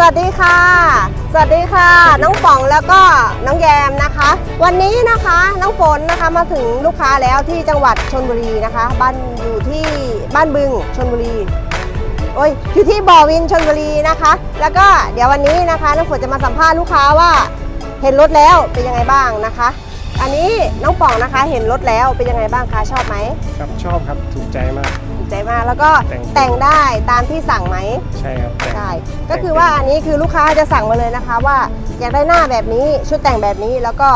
สวัสดีค่ะ น้องป๋องแล้วก็น้องแยมนะคะ วันนี้นะคะน้องฝนนะคะมาถึงลูกค้าแล้วที่จังหวัดชนบุรีนะคะ บ้านอยู่ที่บ้านบึงชนบุรีโอ้ยอยู่ที่บ่อวินชนบุรีนะคะ แล้วก็เดี๋ยววันนี้นะคะน้องฝนจะมาสัมภาษณ์ลูกค้าว่าเห็นรถแล้วเป็นยังไงบ้างนะคะ อันนี้น้องป๋องนะคะเห็นรถแล้วเป็นยังไงบ้างคะชอบไหมครับชอบครับถูกใจมาก ถูกใจมากแล้วก็แต่ง แต่งได้ตามที่สั่งไหม ใช่ครับแต่ใช่ ก็คือว่าอันนี้คือลูกค้าจะสั่งมาเลยนะคะ ว่าอยากได้หน้าแบบนี้ชุดแต่งแบบนี้แล้วก็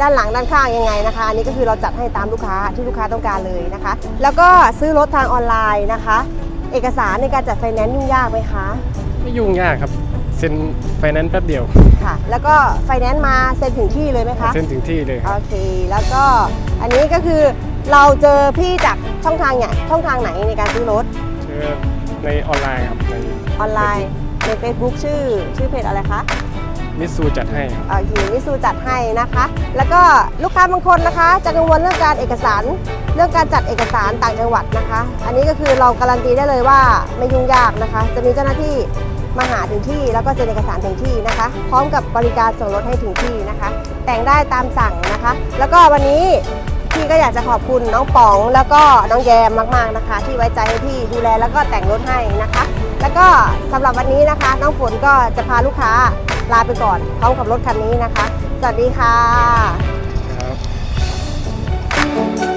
ด้านหลังด้านข้างยังไงนะคะ อันนี้ก็คือเราจัดให้ตามลูกค้าที่ลูกค้าต้องการเลยนะคะ แล้วก็ซื้อรถทางออนไลน์นะคะ เอกสารในการจัดไฟแนนซ์ยุ่งยากไหมคะ ไม่ยุ่งยากครับ เซ็นไฟแนนซ์แป๊บเดียวค่ะ แล้วก็ไฟแนนซ์มาเซ็นถึงที่เลยไหมคะเซ็นถึงที่เลยครับโอเค แล้วก็อันนี้ก็คือเราเจอพี่จากช่องทางไหนช่องทางไหนในการซื้อรถเชื่อในออนไลน์ครับในออนไลน์ใน Facebook ชื่อชื่อเพจอะไรคะมิสซูจัดให้ครับโอเคมิสูจัดให้นะคะ แล้วก็ลูกค้าบางคนนะคะ จะกังวลเรื่องการเอกสารเรื่องการจัดเอกสารต่างจังหวัดนะคะ อันนี้ก็คือเราการันตีได้เลยว่าไม่ยุ่งยากนะคะ จะมีเจ้าหน้าที่ มาหาถึงที่แล้วก็เซ็นเอกสารถึงที่นะคะ พร้อมกับบริการส่งรถให้ถึงที่นะคะ แต่งได้ตามสั่งนะคะ แล้วก็วันนี้พี่ก็อยากจะขอบคุณน้องป๋องแล้วก็น้องแยมมากๆนะคะ ที่ไว้ใจให้พี่ดูแลแล้วก็แต่งรถให้นะคะ แล้วก็สำหรับวันนี้นะคะ น้องฝนก็จะพาลูกค้าลาไปก่อนพร้อมกับรถคันนี้นะคะ สวัสดีค่ะ ครับ